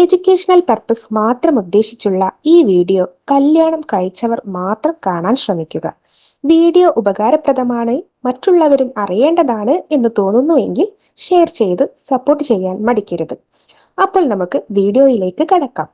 Educational purpose മാത്രം ഉദ്ദേശിച്ചുള്ള ഈ video കല്യാണം കഴിച്ചവർ മാത്രം കാണാൻ ശ്രമിക്കുക. വീഡിയോ ഉപകാരപ്രദമാണ് മറ്റുള്ളവരും അറിയേണ്ടതാണ് എന്ന് തോന്നുന്നുവെങ്കിൽ ഷെയർ ചെയ്ത് സപ്പോർട്ട് ചെയ്യാൻ മടിക്കരുത്. അപ്പോൾ നമുക്ക് വീഡിയോയിലേക്ക് കടക്കാം.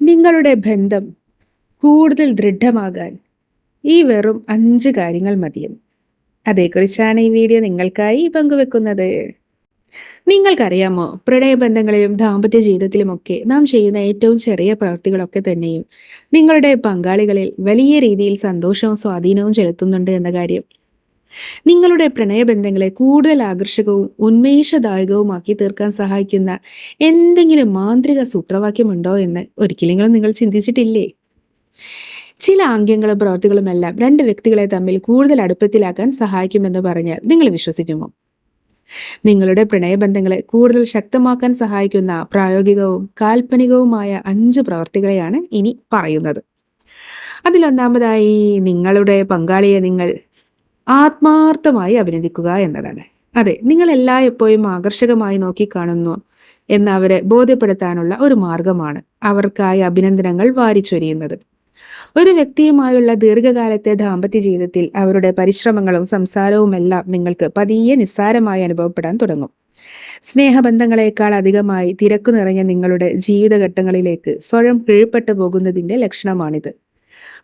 നിങ്ങളുടെ ബന്ധം കൂടുതൽ ദൃഢമാകാൻ ഈ വെറും അഞ്ച് കാര്യങ്ങൾ മതിയും അതേക്കുറിച്ചാണ് ഈ വീഡിയോ നിങ്ങൾക്കായി പങ്കുവെക്കുന്നത്. നിങ്ങൾക്കറിയാമോ? പ്രണയബന്ധങ്ങളിലും ദാമ്പത്യ ജീവിതത്തിലുമൊക്കെ നാം ചെയ്യുന്ന ഏറ്റവും ചെറിയ പ്രവൃത്തികളൊക്കെ തന്നെയും നിങ്ങളുടെ പങ്കാളികളിൽ വലിയ രീതിയിൽ സന്തോഷവും സ്വാധീനവും ചെലുത്തുന്നുണ്ട് എന്ന കാര്യം. നിങ്ങളുടെ പ്രണയബന്ധങ്ങളെ കൂടുതൽ ആകർഷകവും ഉന്മേഷദായകവുമാക്കി തീർക്കാൻ സഹായിക്കുന്ന എന്തെങ്കിലും മാന്ത്രിക സൂത്രവാക്യമുണ്ടോ എന്ന് ഒരിക്കലെങ്കിലും നിങ്ങൾ ചിന്തിച്ചിട്ടില്ലേ? ചില ആംഗ്യങ്ങളും പ്രവൃത്തികളുമെല്ലാം രണ്ട് വ്യക്തികളെ തമ്മിൽ കൂടുതൽ അടുപ്പത്തിലാക്കാൻ സഹായിക്കുമെന്ന് പറഞ്ഞാൽ നിങ്ങൾ വിശ്വസിക്കുമോ? നിങ്ങളുടെ പ്രണയബന്ധങ്ങളെ കൂടുതൽ ശക്തമാക്കാൻ സഹായിക്കുന്ന പ്രായോഗികവും കാൽപ്പനികവുമായ അഞ്ച് പ്രവർത്തികളെയാണ് ഇനി പറയുന്നത്. അതിലൊന്നാമതായി നിങ്ങളുടെ പങ്കാളിയെ നിങ്ങൾ ആത്മാർത്ഥമായി അഭിനന്ദിക്കുക എന്നതാണ്. അതെ നിങ്ങൾ എല്ലാ എപ്പോഴും ആകർഷകമായി നോക്കിക്കാണുന്നു എന്ന് അവരെ ബോധ്യപ്പെടുത്താനുള്ള ഒരു മാർഗമാണ് അവർക്കായി അഭിനന്ദനങ്ങൾ വാരിച്ചൊരിയുന്നത്. ഒരു വ്യക്തിയുമായുള്ള ദീർഘകാലത്തെ ദാമ്പത്യ ജീവിതത്തിൽ അവരുടെ പരിശ്രമങ്ങളും സംസാരവുമെല്ലാം നിങ്ങൾക്ക് പതിയെ നിസ്സാരമായി അനുഭവപ്പെടാൻ തുടങ്ങും. സ്നേഹബന്ധങ്ങളെക്കാൾ അധികമായി തിരക്കു നിറഞ്ഞ നിങ്ങളുടെ ജീവിതഘട്ടങ്ങളിലേക്ക് സ്വയം കീഴ്പ്പെട്ടു പോകുന്നതിന്റെ ലക്ഷണമാണിത്.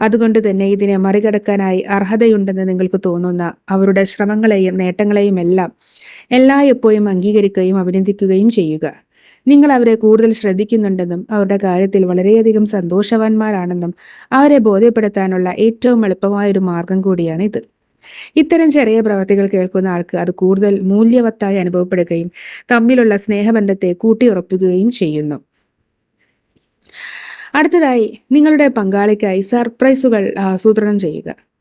അതുകൊണ്ട് തന്നെ ഇതിനെ മറികടക്കാനായി അർഹതയുണ്ടെന്ന് നിങ്ങൾക്ക് തോന്നുന്ന അവരുടെ ശ്രമങ്ങളെയും നേട്ടങ്ങളെയും എല്ലാം എല്ലായ്പ്പോഴും അംഗീകരിക്കുകയും അഭിനന്ദിക്കുകയും ചെയ്യുക. നിങ്ങൾ അവരെ കൂടുതൽ ശ്രദ്ധിക്കുന്നുണ്ടെന്നും അവരുടെ കാര്യത്തിൽ വളരെയധികം സന്തോഷവാന്മാരാണെന്നും അവരെ ബോധ്യപ്പെടുത്താനുള്ള ഏറ്റവും എളുപ്പമായ ഒരു മാർഗം കൂടിയാണ് ഇത് ഇത്തരം ചെറിയ പ്രവർത്തികൾ കേൾക്കുന്ന ആൾക്ക് അത് കൂടുതൽ മൂല്യവത്തായി അനുഭവപ്പെടുകയും തമ്മിലുള്ള സ്നേഹബന്ധത്തെ കൂട്ടിയുറപ്പിക്കുകയും ചെയ്യുന്നു. അടുത്തതായി നിങ്ങളുടെ പങ്കാളിക്കായി സർപ്രൈസുകൾ ആസൂത്രണം ചെയ്യുക.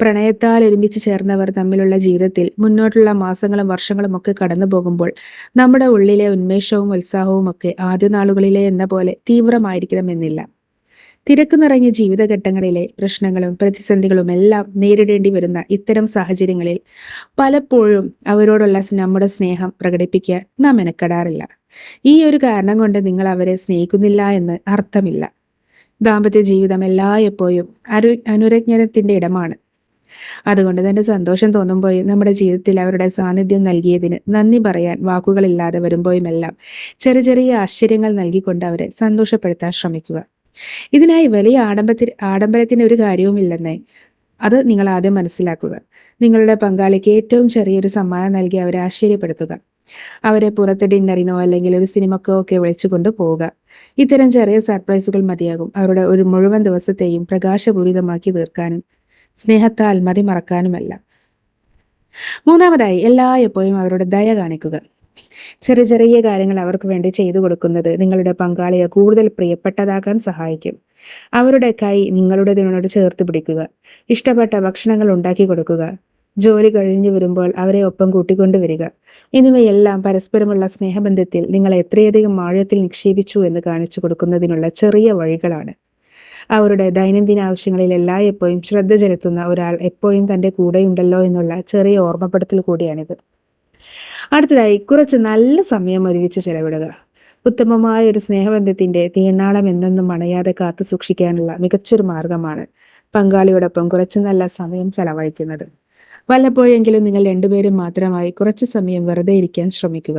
പ്രണയത്താൽ ഒരുമിച്ച് ചേർന്നവർ തമ്മിലുള്ള ജീവിതത്തിൽ മുന്നോട്ടുള്ള മാസങ്ങളും വർഷങ്ങളും ഒക്കെ കടന്നു പോകുമ്പോൾ നമ്മുടെ ഉള്ളിലെ ഉന്മേഷവും ഉത്സാഹവും ഒക്കെ ആദ്യ നാളുകളിലെ എന്ന പോലെ തീവ്രമായിരിക്കണമെന്നില്ല. തിരക്ക് നിറഞ്ഞ ജീവിതഘട്ടങ്ങളിലെ പ്രശ്നങ്ങളും പ്രതിസന്ധികളും എല്ലാം നേരിടേണ്ടി വരുന്ന ഇത്തരം സാഹചര്യങ്ങളിൽ പലപ്പോഴും അവരോടുള്ള നമ്മുടെ സ്നേഹം പ്രകടിപ്പിക്കാൻ നാം മെനക്കെടാറില്ല. ഈ ഒരു കാരണം കൊണ്ട് നിങ്ങൾ അവരെ സ്നേഹിക്കുന്നില്ല എന്ന് അർത്ഥമില്ല. ദാമ്പത്യ ജീവിതം എല്ലായ്പ്പോഴും അരു അനുരജ്ഞനത്തിന്റെ ഇടമാണ്. അതുകൊണ്ട് തന്നെ സന്തോഷം തോന്നുമ്പോൾ നമ്മുടെ ജീവിതത്തിൽ അവരുടെ സാന്നിധ്യം നൽകിയതിന് നന്ദി പറയാൻ വാക്കുകളില്ലാതെ വരുമ്പോഴുമെല്ലാം ചെറിയ ചെറിയ ആശ്ചര്യങ്ങൾ നൽകിക്കൊണ്ട് അവരെ സന്തോഷപ്പെടുത്താൻ ശ്രമിക്കുക. ഇതിനായി വലിയ ആഡംബരത്തി ആഡംബരത്തിന് ഒരു കാര്യവുമില്ലെന്നേ. അത് നിങ്ങൾ ആദ്യം മനസ്സിലാക്കുക. നിങ്ങളുടെ പങ്കാളിക്ക് ഏറ്റവും ചെറിയൊരു സമ്മാനം നൽകി അവരെ ആശ്ചര്യപ്പെടുത്തുക. അവരെ പുറത്ത് ഡിന്നറിനോ അല്ലെങ്കിൽ ഒരു സിനിമക്കോ ഒക്കെ വിളിച്ചുകൊണ്ട് പോവുക. ഇത്തരം ചെറിയ സർപ്രൈസുകൾ മതിയാകും. അവരുടെ ഒരു മുഴുവൻ ദിവസത്തെയും പ്രകാശപൂരിതമാക്കി തീർക്കാനും സ്നേഹത്താൽ മതിമറക്കാനുമല്ല. മൂന്നാമതായി എല്ലായ്പ്പോഴും അവരുടെ ദയ കാണിക്കുക. ചെറിയ ചെറിയ കാര്യങ്ങൾ അവർക്ക് വേണ്ടി ചെയ്തു കൊടുക്കുന്നത് നിങ്ങളുടെ പങ്കാളിയെ കൂടുതൽ പ്രിയപ്പെട്ടതാക്കാൻ സഹായിക്കും. അവരുടെ കൈ നിങ്ങളുടേതിനോട് ചേർത്ത് പിടിക്കുക. ഇഷ്ടപ്പെട്ട ഭക്ഷണങ്ങൾ ഉണ്ടാക്കി കൊടുക്കുക. ജോലി കഴിഞ്ഞു വരുമ്പോൾ അവരെ ഒപ്പം കൂട്ടിക്കൊണ്ടുവരിക എന്നിവയെല്ലാം പരസ്പരമുള്ള സ്നേഹബന്ധത്തിൽ നിങ്ങൾ എത്രയധികം ആഴത്തിൽ നിക്ഷേപിച്ചു എന്ന് കാണിച്ചു കൊടുക്കുന്നതിനുള്ള ചെറിയ വഴികളാണ്. അവരുടെ ദൈനംദിന ആവശ്യങ്ങളിൽ എല്ലായ്പ്പോഴും ശ്രദ്ധ ചെലുത്തുന്ന ഒരാൾ എപ്പോഴും തന്റെ കൂടെയുണ്ടല്ലോ എന്നുള്ള ചെറിയ ഓർമ്മപ്പെടുത്തൽ കൂടിയാണിത്. അടുത്തതായി കുറച്ച് നല്ല സമയം ഒരുമിച്ച് ചെലവിടുക. ഉത്തമമായ ഒരു സ്നേഹബന്ധത്തിന്റെ തീണ്ണാളം എന്തെന്നും അണയാതെ കാത്തു സൂക്ഷിക്കാനുള്ള മികച്ചൊരു മാർഗമാണ് പങ്കാളിയോടൊപ്പം കുറച്ച് നല്ല സമയം ചെലവഴിക്കുന്നത്. വല്ലപ്പോഴെങ്കിലും നിങ്ങൾ രണ്ടുപേരും മാത്രമായി കുറച്ച് സമയം വെറുതെ ഇരിക്കാൻ ശ്രമിക്കുക.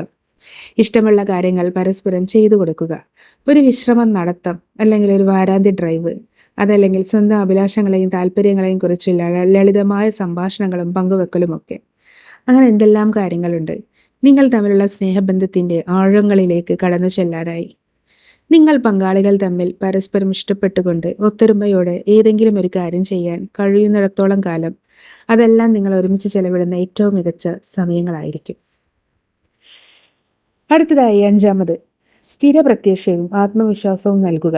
ഇഷ്ടമുള്ള കാര്യങ്ങൾ പരസ്പരം ചെയ്തു കൊടുക്കുക. ഒരു വിശ്രമം നടത്തം അല്ലെങ്കിൽ ഒരു വാരാന്ത്യ ഡ്രൈവ് അതല്ലെങ്കിൽ സ്വന്തം അഭിലാഷങ്ങളെയും താല്പര്യങ്ങളെയും കുറിച്ചുള്ള ലളിതമായ സംഭാഷണങ്ങളും പങ്കുവെക്കലും ഒക്കെ അങ്ങനെ എന്തെല്ലാം കാര്യങ്ങളുണ്ട്? നിങ്ങൾ തമ്മിലുള്ള സ്നേഹബന്ധത്തിന്റെ ആഴങ്ങളിലേക്ക് കടന്നു ചെല്ലാനായി. നിങ്ങൾ പങ്കാളികൾ തമ്മിൽ പരസ്പരം ഇഷ്ടപ്പെട്ടുകൊണ്ട് ഒത്തൊരുമയോടെ ഏതെങ്കിലും ഒരു കാര്യം ചെയ്യാൻ കഴിയുന്നിടത്തോളം കാലം അതെല്ലാം നിങ്ങൾ ഒരുമിച്ച് ചെലവിടുന്ന ഏറ്റവും മികച്ച സമയങ്ങളായിരിക്കും. അടുത്തതായി അഞ്ചാമത് സ്ഥിര പ്രത്യക്ഷയും ആത്മവിശ്വാസവും നൽകുക.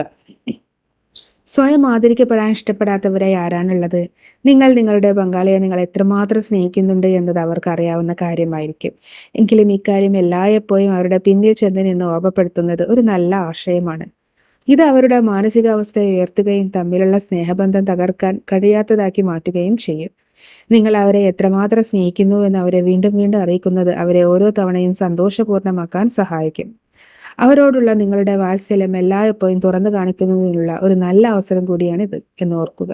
സ്വയം ആദരിക്കപ്പെടാൻ ഇഷ്ടപ്പെടാത്തവരായി ആരാണുള്ളത്? നിങ്ങൾ നിങ്ങളുടെ പങ്കാളിയെ നിങ്ങൾ എത്രമാത്രം സ്നേഹിക്കുന്നുണ്ട് എന്നത് അവർക്ക് അറിയാവുന്ന കാര്യമായിരിക്കും. എങ്കിലും ഇക്കാര്യം എല്ലായ്പ്പോഴും അവരുടെ പിന്നിൽ ചെന്ന് നിന്ന് ഓർമ്മപ്പെടുത്തുന്നത് ഒരു നല്ല ആശയമാണ്. ഇത് അവരുടെ മാനസികാവസ്ഥയെ ഉയർത്തുകയും തമ്മിലുള്ള സ്നേഹബന്ധം തകർക്കാൻ കഴിയാത്തതാക്കി മാറ്റുകയും ചെയ്യും. നിങ്ങൾ അവരെ എത്രമാത്രം സ്നേഹിക്കുന്നു എന്ന് അവരെ വീണ്ടും വീണ്ടും അറിയിക്കുന്നത് അവരെ ഓരോ തവണയും സന്തോഷപൂർണമാക്കാൻ സഹായിക്കും. അവരോടുള്ള നിങ്ങളുടെ വാത്സല്യം എല്ലായ്പ്പോഴും തുറന്നു കാണിക്കുന്നതിനുള്ള ഒരു നല്ല അവസരം കൂടിയാണിത് എന്ന് ഓർക്കുക.